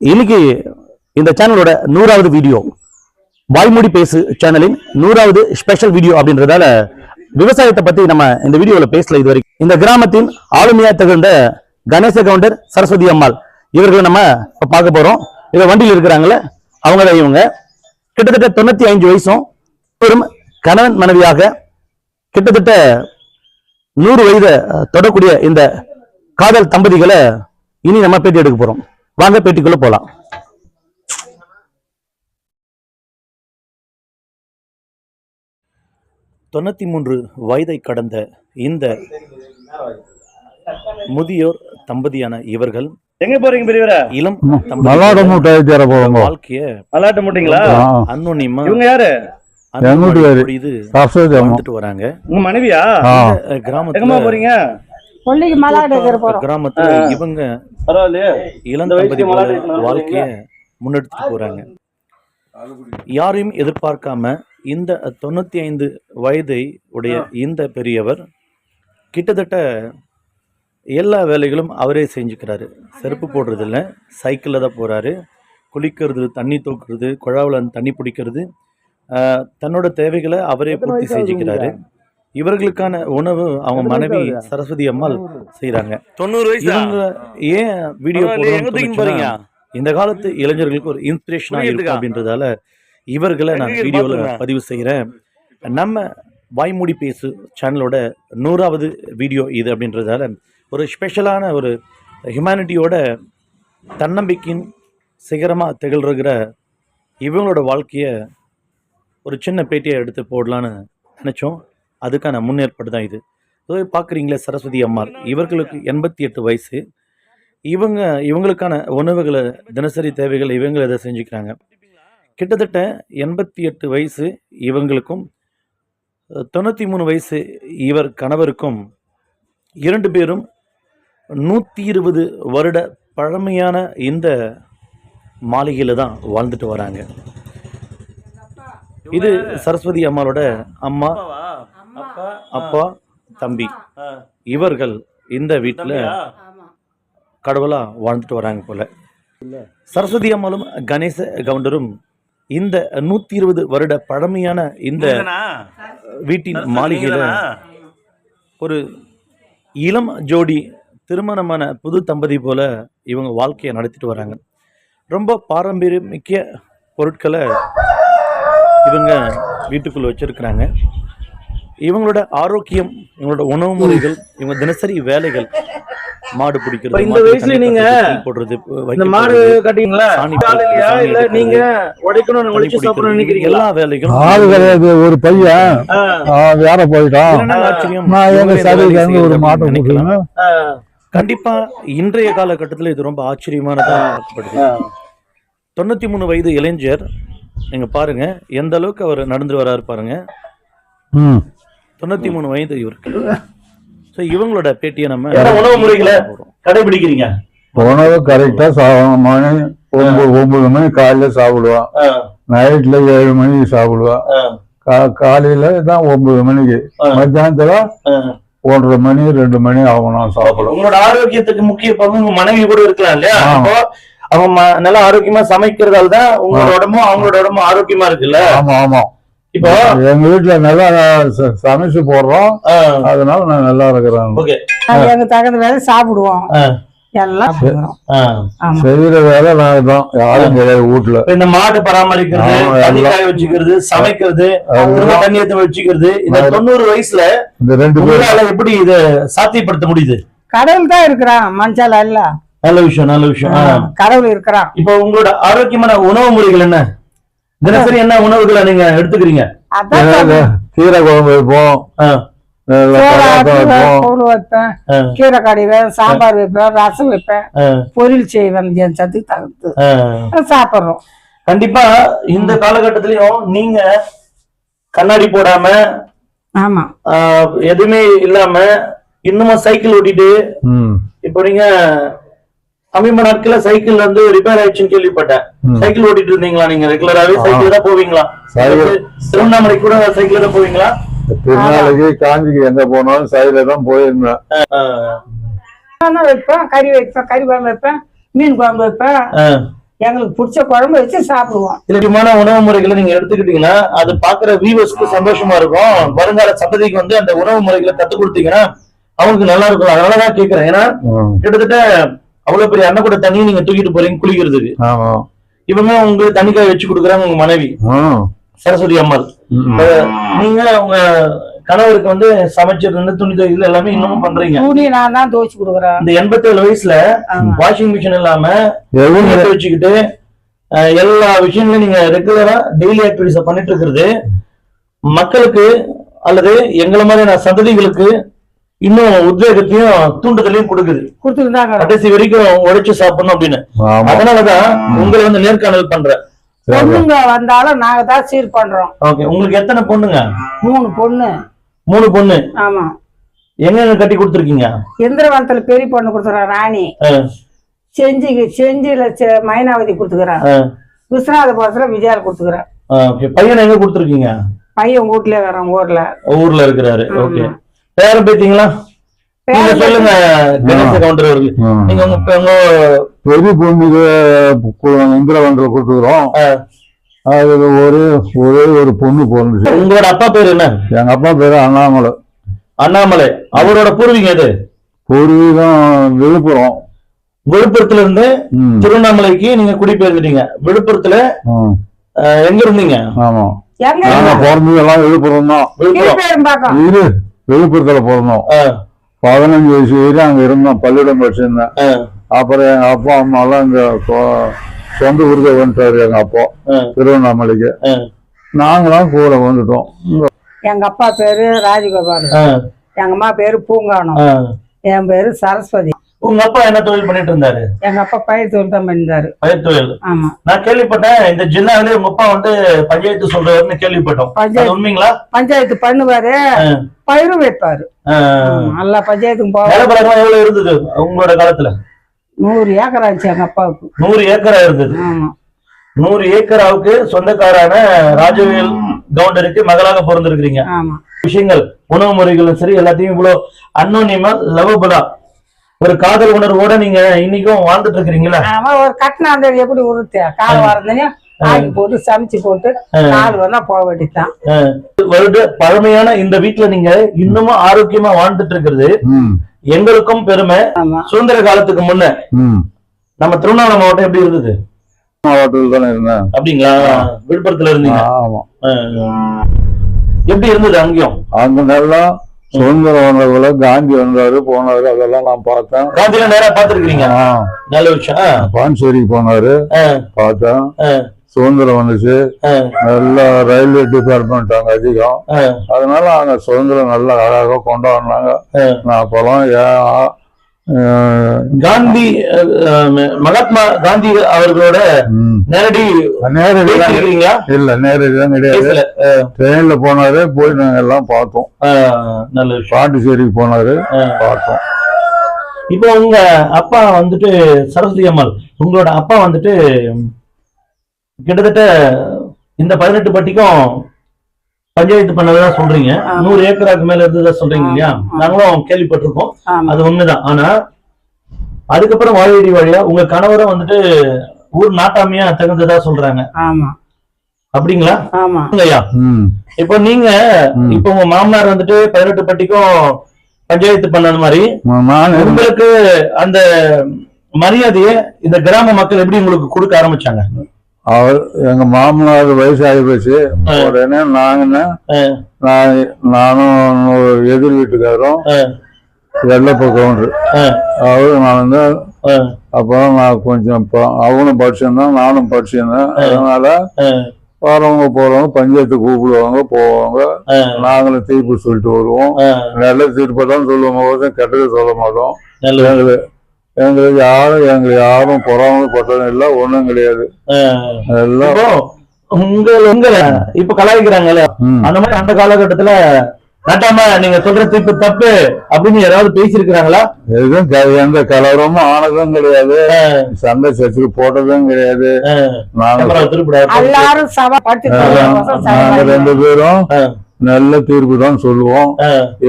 இன்னைக்கு இந்த சேனலோட நூறாவது வீடியோ வாய்மொழி பேசு சேனலின் நூறாவது ஸ்பெஷல் வீடியோ அப்படின்றதால விவசாயத்தை பத்தி நம்ம இந்த வீடியோல பேசல இது வரைக்கும். இந்த கிராமத்தின் ஆளுமையா திகழ்ந்த கணேச கவுண்டர் சரஸ்வதி அம்மாள். இவர்களை நம்ம இப்ப பார்க்க போறோம். இவ வண்டியில் இருக்கிறாங்களே அவங்க தான் இவங்க கிட்டத்தட்ட தொண்ணூத்தி ஐந்து வயசும் பெரும் கணவன் மனைவியாக கிட்டத்தட்ட நூறு வயதை தொடக்கூடிய இந்த காதல் தம்பதிகளை இனி நம்ம பேட்டி எடுக்க போறோம். வாங்க பேட்டிக்குள்ள போலாம். தொண்ணூத்தி மூன்று வயதை கடந்த இந்த முதியோர் தம்பதியான இவர்கள் எங்க போறீங்க பெரியவரா? இளம் மல்லாட மூட்டை தேர போறோங்க வாழ்க்கைய மலாட்ட முட்டிங்களா? அன்னோனியமா இவங்க யாரு? எங்க வீட்டுக்காரு. இது வாழ்ந்துட்டு வராங்க. உங்க மனைவியா? கிராமத்துல போறீங்க? கொல்லிக்கு மலாடு எடுக்கிற போறோம். கிராமத்துல இவங்க பரவாயில்லையே. இளம் தம்பதி வாழ்க்கைய முன்னெடுத்துட்டு போறாங்க. யாரையும் எதிர்பார்க்காம இந்த தொண்ணூத்தி ஐந்து வயதை உடைய இந்த பெரியவர் கிட்டத்தட்ட எல்லா வேலைகளும் அவரே செஞ்சுக்கிறாரு. செருப்பு போடுறது இல்ல சைக்கிளில் தான் போறாரு. குளிக்கிறது தண்ணி தூக்குறது குழாவில் தண்ணி பிடிக்கிறது தன்னோட தேவைகளை அவரே பூர்த்தி செஞ்சுக்கிறாரு. இவர்களுக்கான உணவு அவங்க மனைவி சரஸ்வதி அம்மாள் செய்றாங்க தொண்ணூறு வயசு ஏன் வீடியோ போறீங்க? இந்த காலத்து இளைஞர்களுக்கு ஒரு இன்ஸ்பிரேஷனா இருக்கும் புரியுதுக்கா? அப்படின்றதால இவர்களை நான் பாத்துங்க. பதிவு செய்கிறேன் நம்ம வாய்மொழி பேசு சேனலோட நூறாவது வீடியோ இது அப்படின்றதால ஒரு ஸ்பெஷலான ஒரு ஹியூமனிட்டியோட தன்னம்பிக்கையின் சிகரமாக திகழ்கிற இவங்களோட வாழ்க்கையை ஒரு சின்ன பேட்டியை எடுத்து போடலான்னு நினச்சோம் அதுக்கான முன்னேற்பாடு தான் இது. பார்க்குறீங்களே சரஸ்வதி அம்மாள். இவர்களுக்கு எண்பத்தி எட்டு வயசு. இவங்க இவங்களுக்கான உணவுகளை தினசரி தேவைகளை இவங்க இதை செஞ்சுக்கிறாங்க. கிட்டத்தட்ட எண்பத்தி எட்டு வயசு இவங்களுக்கும் தொண்ணூற்றி மூணு வயசு இவர் கணவருக்கும் இரண்டு பேரும் நூற்றி இருபது வருட பழமையான இந்த மாளிகையில் தான் வாழ்ந்துட்டு வராங்க. இது சரஸ்வதி அம்மாவோட அம்மா. அப்பா அப்பா தம்பி. இவர்கள் இந்த வீட்டில் கடவுளா வாழ்ந்துட்டு வராங்க போல. சரஸ்வதி அம்மாளும் கணேச கவுண்டரும் இந்த நூத்தி இருபது வருட பழமையான இந்த வீட்டின் மாளிகையில ஒரு இளம் ஜோடி திருமணமான புது தம்பதி போல இவங்க வாழ்க்கையை நடத்திட்டு வராங்க. ரொம்ப பாரம்பரியமிக்க பொருட்களை இவங்க வீட்டுக்குள்ள வச்சிருக்கிறாங்க. இவங்களோட ஆரோக்கியம் இவங்களோட உணவு முறைகள் இவங்க தினசரி வேலைகள் மாடு பிடிக்கிறது இந்த வயசுல நீங்க போடுறது இந்த மாடு கட்டிங்களா? இல்ல நீங்க உழைச்சு சாப்பிடணும்னு பிடிக்கிறது, நினைக்கிறீங்களா? எல்லா வேலைகளும் ஆள் கிடையாது ஒரு பையன். வேற போயிட்டான்? நான் எங்க சரி ஒரு மாட்டை நினைக்கலாம். கண்டிப்பா இன்றைய காலகட்டத்தில் இது ரொம்ப ஆச்சரியமானதா பார்க்கப்படுது ஆ. தொண்ணூத்தி மூணு வயது இளைஞர் நீங்க பாருங்க எந்த அளவுக்கு அவர் நடந்து வராரு பாருங்க. ம். தொண்ணூத்தி மூணு வயது இவருக்கு. ஸோ இவங்களோட பேட்டியை நம்ம உணவு முறைகளை. கடைபிடிக்கிறீங்க? உணவு கரெக்டா மணி ஒன்பது ஒன்பது மணி காலையில சாப்பிடுவான் நைட்ல ஏழு மணிக்கு சாப்பிடுவான் காலையில தான் ஒன்பது மணிக்கு. மத்தியானத்துல. ஒன்றரை மணி ரெண்டு மணி ஆகணும் சாப்பிடும் உங்களோட ஆரோக்கியத்துக்கு முக்கிய பங்கு உங்க மனைவி கூட இருக்கலாம் இல்லையா? அவங்க நல்லா ஆரோக்கியமா சமைக்கிறதால தான் உங்களோட உடம்பும் அவங்களோட உடம்பும் ஆரோக்கியமா இருக்குல்ல? ஆமா ஆமா. இப்போ எங்க வீட்டுல நல்லா சமைச்சு போடுறோம். அதனால நான் நல்லா இருக்கிறேன். எங்க தகுந்த வேலை சாப்பிடுவோம். எல்லாம் சாப்பிடுறோம். ஆமா. செய்யற வேலை நான் தான் யாரும் கிடையாது வீட்டுல இந்த மாடு பராமரிக்கிறது வச்சுக்கிறது சமைக்கிறது தண்ணி எடுத்து வச்சுக்கிறது இந்த. தொண்ணூறு வயசுல இந்த ரெண்டு எப்படி இத சாத்தியப்படுத்த முடியுது? கடவுள் தான் இருக்கிறான் மனுஷால இல்ல நல்ல விஷயம் நல்ல விஷயம். கடவுள் இருக்கிறான். இப்போ உங்களோட ஆரோக்கியமான உணவு முறைகள் என்ன? தினசரி என்ன உணவுகளை நீங்க எடுத்துக்கிறீங்க. கீரை குழம்பு வைப்போம். கூழ் வைப்பேன் கீரை கடைவேன் சாம்பார் வைப்பேன் ரசம் வைப்பேன். பொரியல் செய்வேன் என் சத்துக்கு தகுந்து ஆ. சாப்பிடுறோம். கண்டிப்பா இந்த காலகட்டத்திலயும் நீங்க கண்ணாடி போடாம ஆமா. எதுவுமே இல்லாம இன்னுமும் சைக்கிள் ஓட்டிட்டு இப்போ நீங்க சமீப நாட்கள சைக்கிள் வந்து ரிப்பேர் ஆயிடுச்சுன்னு கேள்விப்பட்டேன். சைக்கிள் ஓட்டிட்டு இருந்தீங்களா நீங்க ரெகுலராவே சைக்கிள் தான் போவீங்களா? சைக்கிள். திருவண்ணாமலை கூட சைக்கிள் தான் போவீங்களா? திருநாளைக்கு காஞ்சிக்கு எங்க போனாலும் சைடுல தான் போயிருந்தேன். வைப்பேன். கறி வைப்பேன். கறி குழம்பு வைப்பேன். மீன் குழம்பு வைப்பேன். எங்களுக்கு பிடிச்ச குழம்பு வச்சு சாப்பிடுவோம். முக்கியமான உணவு முறைகளை நீங்க எடுத்துக்கிட்டீங்கன்னா அது பாக்குற வியூவர்ஸ்க்கு சந்தோஷமா இருக்கும். வருங்கால சந்ததிக்கு வந்து அந்த உணவு முறைகளை கத்துக் கொடுத்தீங்கன்னா அவங்களுக்கு நல்லா இருக்கும். அதனாலதான் கேக்குறேன். ஏன்னா. கிட்டத்தட்ட அவ்வளவு பெரிய அண்ணன் கூட தண்ணி நீங்க தூக்கிட்டு போறீங்க குளிக்கிறதுக்கு. ஆமா. இவங்க உங்களுக்கு தண்ணிக்காய் வச்சு கொடுக்குறாங்க உங்க மனைவி. சரஸ்வதி அம்மாள். நீங்க உங்க கணவருக்கு வந்து சமைச்சிருந்து துணி துவைக்கிறது எல்லாமே இன்னமும் பண்றீங்க. துணி நான் தான் துவைச்சு கொடுக்குறேன். இந்த எண்பத்தேழு வயசுல. வாஷிங் மிஷின் இல்லாம. துவைச்சுக்கிட்டு எல்லா விஷயங்களையும் நீங்க ரெகுலரா டெய்லி ஆக்டிவிட்டிஸ பண்ணிட்டு இருக்கிறது. மக்களுக்கு அல்லது எங்களை மாதிரியான சந்ததிகளுக்கு இன்னும் உத்வேகத்தையும் தூண்டுதலையும் கொடுக்குது. இருக்கிறோம். கடைசி வரைக்கும் உழைச்சு சாப்பிடணும் அப்படின்னு. அதனாலதான் உங்களை வந்து நேர்காணல் பண்றேன் பொண்ணுங்க வந்தாலும் நாங்க தான் சீர் பண்றோம். ஓகே. உங்களுக்கு எத்தனை பொண்ணுங்க? மூணு பொண்ணு. மூணு பொண்ணு. ஆமா. எங்க கட்டி கொடுத்துருக்கீங்க? இந்திரவனத்துல பெரிய பொண்ணு கொடுத்துக்கிறேன் ராணி. செஞ்சி செஞ்சில செ- மைனாவதி கொடுத்துக்கிறேன் விஸ்வநாதபுரத்துல விஜயால கொடுத்துக்கிறேன் ஓகே. பையனை எங்க கொடுத்துருக்கீங்க? பையன் வீட்லயே வரோம் ஊர்ல. ஊர்ல இருக்கிறாரு. ஓகே. பேரம் பேத்தீங்களா நீங்க சொல்லுங்க கணேச கவுண்டர் அவர்கள் ம். நீங்க உங்க உங்க பெரிய பொண்ணுக்கு கு- இந்திரவந்தில் கொடுத்துக்கிறோம் ஆ, அதுல ஒரே ஒரே ஒரு பொண்ணு பிறந்துச்சு. உங்களோட அப்பா பேர் என்ன? எங்க அப்பா பேரு அண்ணாமலை. அண்ணாமலை. அவரோட பூர்வீகம் எது? பூர்வீகம் விழுப்புரம். விழுப்புரத்துல இருந்து. திருவண்ணாமலைக்கு நீங்க குடிபெயர்ந்துட்டீங்க. விழுப்புரத்துல எங்க இருந்தீங்க? ஆமா. பிறந்தது எல்லாம் விழுப்புரம். தான் விழுப்புரம் விழுப்புரத்துல பிறந்தோம். பதினஞ்சு வயசு வரையும் அங்க இருந்தோம் பள்ளியிடம் படிச்சிருந்தேன். அப்புறம் எங்க அப்பா அம்மா எல்லாம் இங்க சொந்த ஊருக்கு வந்துட்டாரு எங்க அப்பா திருவண்ணாமலைக்கு. நாங்களாம் கூட வந்துட்டோம். எங்க அப்பா பேரு ராஜகோபால் எங்க அம்மா பேரு பூங்கானம். என் பேரு சரஸ்வதி. உங்க அப்பா என்ன தொழில் பண்ணிட்டு இருந்தாரு? எங்க அப்பா பயிர் தொழில் தான் பண்ணிருந்தாரு. பயிர் தொழில். ஆமா. நான் கேள்விப்பட்டேன் இந்த ஜில்லாவிலே உங்க அப்பா வந்து பஞ்சாயத்து சொல்றவர்னு கேள்விப்பட்டோம். பஞ்சாயத்து. உண்மைங்களா? பஞ்சாயத்து பண்ணுவாரு பயிரும் வைப்பாரு. நல்லா பஞ்சாயத்துக்கு நிலப்பரகம் எவ்வளவு இருந்தது உங்களோட காலத்துல? நூறு ஏக்கர் ஆச்சு எங்க அப்பாவுக்கு. நூறு ஏக்கரா இருந்தது. ஆமா. நூறு ஏக்கராவுக்கு சொந்தக்காரான ராஜவேல் கவுண்டருக்கு மகளாக பிறந்திருக்கிறீங்க. ஆமா. விஷயங்கள் உணவு முறைகளும் சரி எல்லாத்தையும் இவ்வளவு அன்னோனியமா லவபுலா ஒரு காதல் உணர்வோட நீங்க இன்னைக்கும் வாழ்ந்துட்டு இருக்கிறீங்களா? ஆமா ஒரு கட்டினாந்த எப்படி உருத்து கால் வரதுலயும் ஆக்கி போட்டு சமைச்சு போட்டு நாலு வந்தா போக வேண்டியதுதான். வருட பழமையான இந்த வீட்டுல நீங்க இன்னமும் ஆரோக்கியமா வாழ்ந்துட்டு இருக்கிறது. எங்களுக்கும் பெருமை. சுதந்திர காலத்துக்கு முன்ன. நம்ம திருவண்ணாமலை மாவட்டம் எப்படி இருந்தது? மாவட்டத்தில் தானே இருந்தேன். அப்படிங்களா? விழுப்புரத்துல இருந்தீங்க. ஆமா. எப்படி இருந்தது அங்கேயும்? அங்க நல்லா சுதந்திரம் வந்ததுல காந்தி வந்தாரு போனாரு அதெல்லாம் நான் பார்த்தேன். காந்தியில நேரா பாத்துருக்கீங்க நல்ல விஷயம். பாண்டிச்சேரிக்கு போனாரு பார்த்தேன். சுதந்திரம் வந்துச்சு. நல்லா ரயில்வே டிபார்ட்மெண்ட் அங்க அதிகம். அதனால அங்க சுதந்திரம் நல்லா அழகா கொண்டாடினாங்க. நான் அப்பெல்லாம் ஏன் காந்தி மகாத்மா காந்தி அவர்களோட. நேரடி நேரடி? இல்ல நேரடி தான் கிடையாது ட்ரெயின்ல போனாரு போய் நாங்க எல்லாம் பார்த்தோம் நல்ல பாண்டிச்சேரிக்கு போனாரு. பார்த்தோம் இப்போ உங்க அப்பா வந்துட்டு சரஸ்வதி அம்மாள் உங்களோட அப்பா வந்துட்டு கிட்டத்தட்ட இந்த பதினெட்டு பட்டிக்கும் பஞ்சாயத்து பண்ணதா சொல்றீங்க. நூறு ஏக்கராக்கு மேல இருந்ததா சொல்றீங்க இல்லையா. நாங்களும் கேள்விப்பட்டிருக்கோம். அது உண்மைதான். ஆனா அதுக்கப்புறம் வாழடி வழியா உங்க கணவரை வந்துட்டு ஊர் நாட்டாமையா தகுந்ததா சொல்றாங்க. ஆமா. அப்படிங்களா? ஆமா. ஐயா. இப்போ நீங்க. இப்போ உங்க மாமனார் வந்துட்டு பதினெட்டு பட்டிக்கும் பஞ்சாயத்து பண்ணது மாதிரி. உங்களுக்கு அந்த மரியாதையை இந்த கிராம மக்கள் எப்படி உங்களுக்கு கொடுக்க ஆரம்பிச்சாங்க? அவர் எங்க மாமனார் வயசு ஆகி போச்சு. உடனே நாங்க ஆ, நான் நானும் எதிர் வீட்டுக்காரரும் வெள்ளப்ப கவுண்டர். ஆ, அவரு நான் தான் அப்புறம் நான் கொஞ்சம் அவனும் படிச்சிருந்தேன் நானும் படிச்சிருந்தேன். அதனால வரவங்க போறவங்க பஞ்சாயத்து கூப்பிடுவாங்க போவாங்க. நாங்களும் தீர்ப்பு சொல்லிட்டு வருவோம். நல்ல தீர்ப்பை தான் சொல்லுவோம். கெட்டது சொல்ல மாட்டோம். எங்களுக்கு யாரும் எங்களுக்கு யாரும் பொறாமப்பட்டதும் இல்லை ஒண்ணும் கிடையாது. எல்லாம் இப்போ உங்க உங்க இப்ப கலாய்க்கிறாங்கல்ல. அந்த மாதிரி அந்த காலகட்டத்துல நட்டாம நீங்க சொல்ற தீர்ப்பு தப்பு அப்படின்னு யாராவது பேசியிருக்கிறாங்களா? எதுவும் எந்த கலவரமும் ஆனதும் கிடையாது. சண்டை சச்சுக்கு போட்டதும் கிடையாது. நாங்க ரெண்டு பேரும். நல்ல தீர்ப்பு தான் சொல்லுவோம்.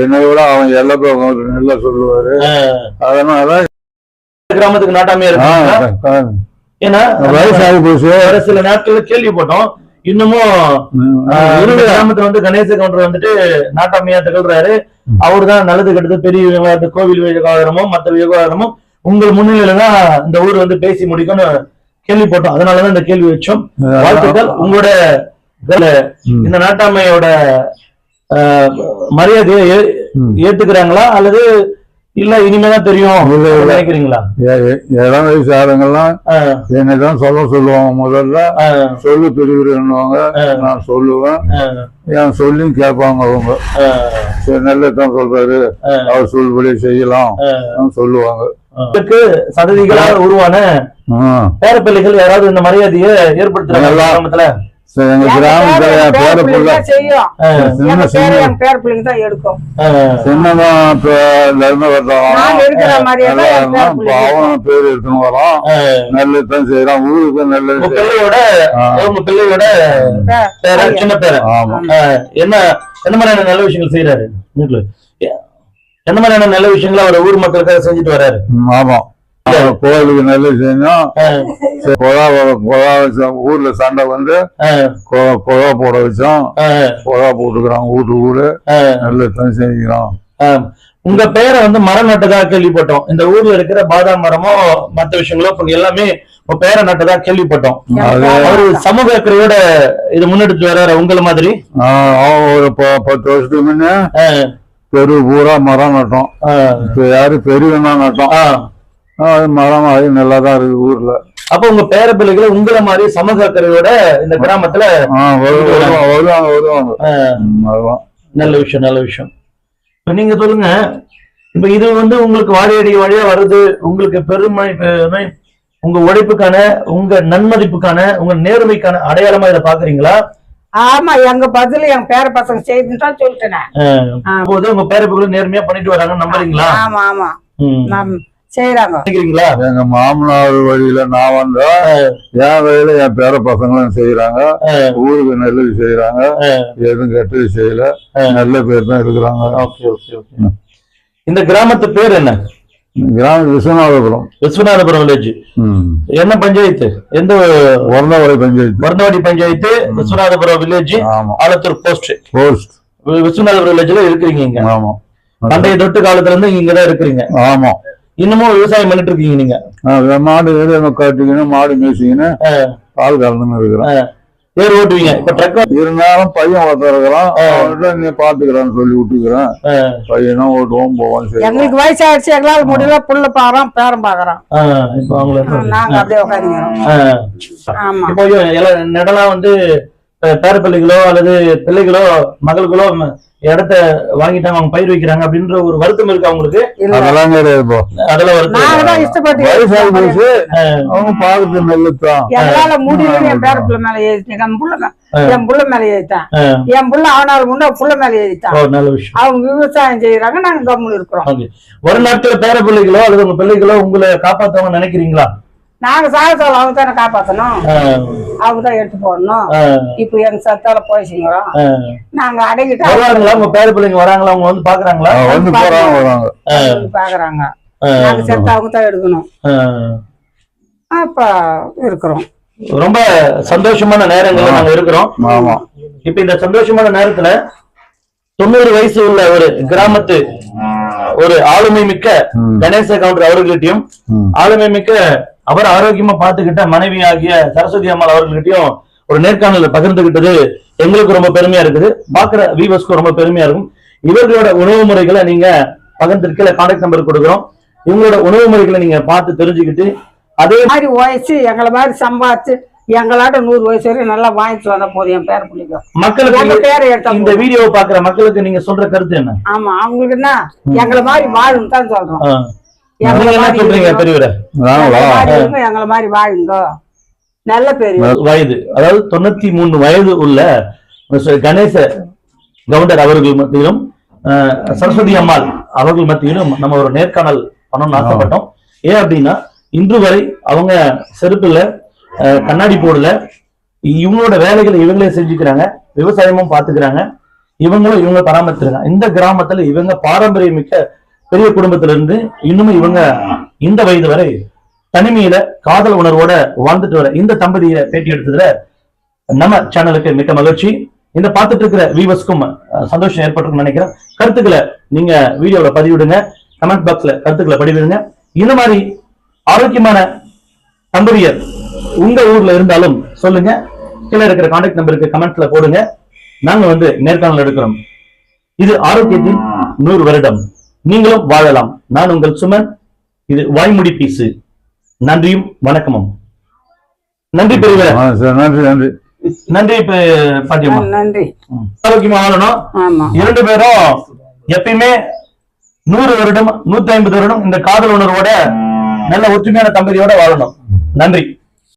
என்னை விட அவன் எல்லா நல்லா சொல்லுவாரு. அதனால கிராமத்துக்கு நாட்டாமையா ஆ, இருக்கு ஏன்னா வயசாகி போச்சு. ஒரு சில நாட்கள்ல கேள்விப்பட்டோம். இன்னமும் கிராமத்துல வந்து கணேச கவுண்டர் வந்துட்டு நாட்டாமையா திகழ்றாரு. அவர்தான் நல்லது கெட்டது பெரிய கோவில் விவகாரமும் மற்ற விவகாரமும் உங்கள் முன்னிலையில தான் இந்த ஊர் வந்து பேசி முடிக்கும்னு கேள்விப்பட்டோம். அதனாலதான் இந்த கேள்வி வச்சோம். வாழ்த்துக்கள். உங்களோட. இந்த நாட்டாமையோட மரியாதையை. ஏத்துக்கிறாங்களா? அல்லது இல்ல இனிமேதான் தெரியும். நினைக்கிறீங்களா? இளம் வயசு ஆளுங்கெல்லாம் என்னதான் சொல்ல சொல்லுவாங்க முதல்ல. சொல்லு பெரியவருன்னுவாங்க நான் சொல்லுவேன். என் சொல்லியும் கேட்பாங்க அவங்க. சரி நல்லதான் சொல்றாரு. அவர் சொல்படி செய்யலாம். சொல்லுவாங்க. சந்ததிகளாக உருவான ஆ. பேரப்பிள்ளைகள் யாராவது இந்த மரியாதையை ஏற்படுத்துறாங்க பேர பேர பேர பேர எடுக்கும். ஆஹ், சின்னமா இப்ப இருந்து நான் எடுக்கிற மாதிரியே தான் என் பேர பேர் எடுத்துன்னு வரோம். நல்லதுதான் ஊருக்கு நல்லது. பிள்ளையோட சின்ன பேரன் ஆமா. ஆஹ், என்ன என்ன மாதிரியான நல்ல விஷயங்கள் செய்யறாரு என்ன மாதிரியான நல்ல விஷயங்களை அவர் ஊர் மக்களுக்காக செஞ்சுட்டு வர்றாரு ஆமா. அவன் கோயிலுக்கு நல்லது செய்யணும். குழா குழா வச்சோம் ஊர்ல சண்டை வந்து குழா போட வச்சோம். குழா போட்டுக்கிறான் வீட்டு ஊரு நல்லதுதான் செய்கிறோம் ஆஹ். உங்க பேரை வந்து மரம் நட்டதா கேள்விப்பட்டோம். இந்த ஊர்ல இருக்கிற பாதாம் மரமோ மத்த விஷயங்களோ எல்லாமே உங்க பேரை நட்டதா கேள்விப்பட்டோம். அவரு சமூக அக்கறையோட இது முன்னெடுத்து வர்றாரு உங்கள மாதிரி. ஒரு பத்து வருஷத்துக்கு முன்ன தெரு பூரா மரம் நட்டோம். யாரு பெரியவனா நட்டோம். அது மரம் ஆகி நல்லா தான் இருக்கு ஊர்ல. அப்ப உங்க பேர பிள்ளைகளை உங்கள மாதிரி சமூக அக்கறையோட இந்த கிராமத்துல ஆ, வருவாங்க நல்ல விஷயம் நல்ல விஷயம். இப்ப நீங்க சொல்லுங்க இப்ப இது வந்து உங்களுக்கு வாழையடி வழியா வருது உங்களுக்கு பெருமை உங்க உழைப்புக்கான உங்க நன்மதிப்புக்கான உங்க நேர்மைக்கான அடையாளமா இதை பாக்குறீங்களா? ஆமா எங்க பதில் என் பேர பசங்க தான் சொல்லிட்டேன். உங்க பேர பிள்ளைகள் நேர்மையா பண்ணிட்டு வராங்கன்னு நம்புறீங்களா? ஆமா ஆமா. செய்யறாங்க எங்க மாமனார் வழியில நான் வந்தா என் வழியில என் பேர பசங்களும் செய்யறாங்க ஊருக்கு நல்லது செய்யறாங்க. எதுவும் கெட்டது செய்யல. நல்ல பேர் தான் இருக்கிறாங்க. Okay okay okay. இந்த கிராமத்து பேர் என்ன? கிராம விஸ்வநாதபுரம். விஸ்வநாதபுரம் வில்லேஜ். என்ன பஞ்சாயத்து? எந்த ஒரந்தவரை பஞ்சாயத்து. வரந்தவாடி பஞ்சாயத்து விஸ்வநாதபுரம் வில்லேஜ் ஆமா. ஆலத்தூர் போஸ்ட். போஸ்ட். விஸ்வநாதபுரம் வில்லேஜ்ல இருக்கிறீங்க இங்க. ஆமா. பண்டைய தொட்டு காலத்துல இருந்து இங்க தான் இருக்கிறீங்க. ஆமா. இன்னமும் விவசாயம் பண்ணிட்டு இருக்கீங்க நீங்க? மாடு ஏரியா காட்டிக்கின்னு மாடு மேய்ச்சிக்கின்னு ஆ, பால் கலந்துன்னு இருக்கிறேன். ஏர் ஓட்டுவீங்க. இப்ப ட்ரக் இருந்தாலும் பையன் ஒருத்தர் இருக்கிறான். அவன்கிட்ட நீ பாத்துக்கிறான்னு சொல்லி விட்டுக்கிறேன். பையனும் ஓட்டுவோம் போவோம் சரி. எங்களுக்கு வயசாயிடுச்சு எங்களால முடியல புள்ள பாக்குறோம் பேரம் பாக்குறோம் இப்ப அவங்கள நாங்க அப்படியே உட்காந்துக்கிறோம். ஆமா. இப்போ வந்து பேர பிள்ளைகளோ அல்லது பிள்ளைகளோ மகள்களோ இடத்த வாங்கிட்டாங்க அவங்க பயிர் வைக்கிறாங்க அப்படின்ற ஒரு வருத்தம் இருக்கு அவங்களுக்கு அதெல்லாம் கிடையாது அதெல்லாம் வருத்தம் இஷ்டப்பட்டு அவங்க நல்லதுதான் என் பேர புள்ள மேல ஏறிட்டேன். என் புள்ள என் புள்ள மேல ஏறிட்டான். என் புள்ள அவனால முன்ன புள்ள மேல ஏறிட்டான் நல்ல விஷயம். அவங்க விவசாயம் செய்யறாங்க நாங்க கம்முன்னு இருக்கிறோம். ஓகே. ஒரு நாட்கள் பேர பிள்ளைகளோ அல்லது உங்க பிள்ளைகளோ உங்களை காப்பாத்தவங்க நினைக்கிறீங்களா? நாங்க சாகசால அவங்க தானே காப்பாத்தணும். அவங்க தான் எடுத்து போடணும். இப்ப எங்க சத்தால போயிச்சுங்கிறோம். நாங்க அடங்கிட்டோம் வருவாங்களா? உங்க பேர பிள்ளைங்க வராங்களா? அவங்க வந்து பாக்குறாங்களா? வந்து பாக்குறாங்க. நாங்க செத்த அவங்க தான் எடுக்கணும். அப்ப இருக்கிறோம். ரொம்ப சந்தோஷமான நேரங்கள்ல நாங்க இருக்கிறோம். ஆமா இப்ப இந்த சந்தோஷமான நேரத்துல தொண்ணூறு வயசு உள்ள ஒரு கிராமத்து ஒரு ஆளுமை மிக்க. கணேச கவுண்டர் அவர்கள்கிட்டயும் ம். ஆளுமை மிக்க அவர் ஆரோக்கியமா பாத்துக்கிட்ட மனைவி ஆகிய சரஸ்வதி அம்மாள் அவர்கள்கிட்டயும் ஒரு நேர்காணல பகிர்ந்துகிட்டது எங்களுக்கு ரொம்ப பெருமையா இருக்குது. பாக்குற வீவர்ஸ்க்கு ரொம்ப பெருமையா இருக்கும். இவர்களோட உணவு முறைகளை நீங்க பகிர்ந்துருக்கல கான்டாக்ட் நம்பர் கொடுக்குறோம். இவங்களோட உணவு முறைகளை நீங்க பார்த்து தெரிஞ்சுக்கிட்டு அதே மாதிரி வயசு எங்களை மாதிரி சம்பாதிச்சு எங்களாட்ட நூறு வயசு வரையும் நல்லா வாங்கிட்டு வந்தா போதும் என் பேர பிள்ளைங்க மக்களுக்கு பேரை எடுத்தா இந்த. வீடியோவை பாக்குற மக்களுக்கு நீங்க சொல்ற கருத்து என்ன? ஆமா அவங்களுக்கு என்ன எங்களை மாதிரி வாழும் தான் சொல்றோம். எங்களை மாதிரி வாழுங்க. நல்ல வயது. அதாவது தொண்ணூத்தி மூணு வயது உள்ள மிஸ்டர் கணேச கவுண்டர் அவர்கள் மத்தியிலும் சரஸ்வதி அம்மாள் அவர்கள் மத்தியிலும் நம்ம ஒரு நேர்காணல் பண்ணணும்னு ஆசைப்பட்டோம். ஏன் அப்படின்னா இன்று வரை அவங்க செருப்புல கண்ணாடி போடல. இவங்களோட வேலைகளை இவங்களே செஞ்சுக்கிறாங்க விவசாயமும் பாத்துக்கிறாங்க இவங்களும் இவங்க பராமரிச்சிருக்காங்க இந்த கிராமத்துல இவங்க பாரம்பரியமிக்க பெரிய குடும்பத்துல இருந்து இன்னும் இவங்க இந்த வயது வரை தனிமையில காதல் உணர்வோட வாழ்ந்துட்டு வர இந்த தம்பதியை பேட்டி எடுத்ததுல நம்ம சேனலுக்கு மிக்க மகிழ்ச்சி. இந்த பார்த்துட்டு இருக்கிற வியூவர்ஸ்க்கும் சந்தோஷம் ஏற்பட்டிருக்கும்னு நினைக்கிறேன். கருத்துக்களை நீங்க வீடியோவில் பதிவிடுங்க. கமெண்ட் பாக்ஸ்ல கருத்துக்களை பதிவிடுங்க. இந்த மாதிரி ஆரோக்கியமான தம்பதியர் உங்க ஊர்ல இருந்தாலும் சொல்லுங்க. கீழே இருக்கிற கான்டாக்ட் நம்பருக்கு கமெண்ட்ல போடுங்க. நாங்க வந்து நேர்காணல் எடுக்கிறோம். இது ஆரோக்கியத்தின் நூறு வருடம். நீங்களும் வாழலாம். நான் உங்கள் சுமன். இது வாய்மொழி பீசு. நன்றியும் வணக்கமும். நன்றி பெரியவரே. நன்றி நன்றி. நன்றி பாட்டியம்மா நன்றி. ஆரோக்கியமா வாழணும். ஆமா. இரண்டு பேரும் எப்பயுமே நூறு வருடம் நூத்தி ஐம்பது வருடம் இந்த காதல் உணர்வோட நல்ல ஒற்றுமையான தம்பதியோட வாழணும். நன்றி.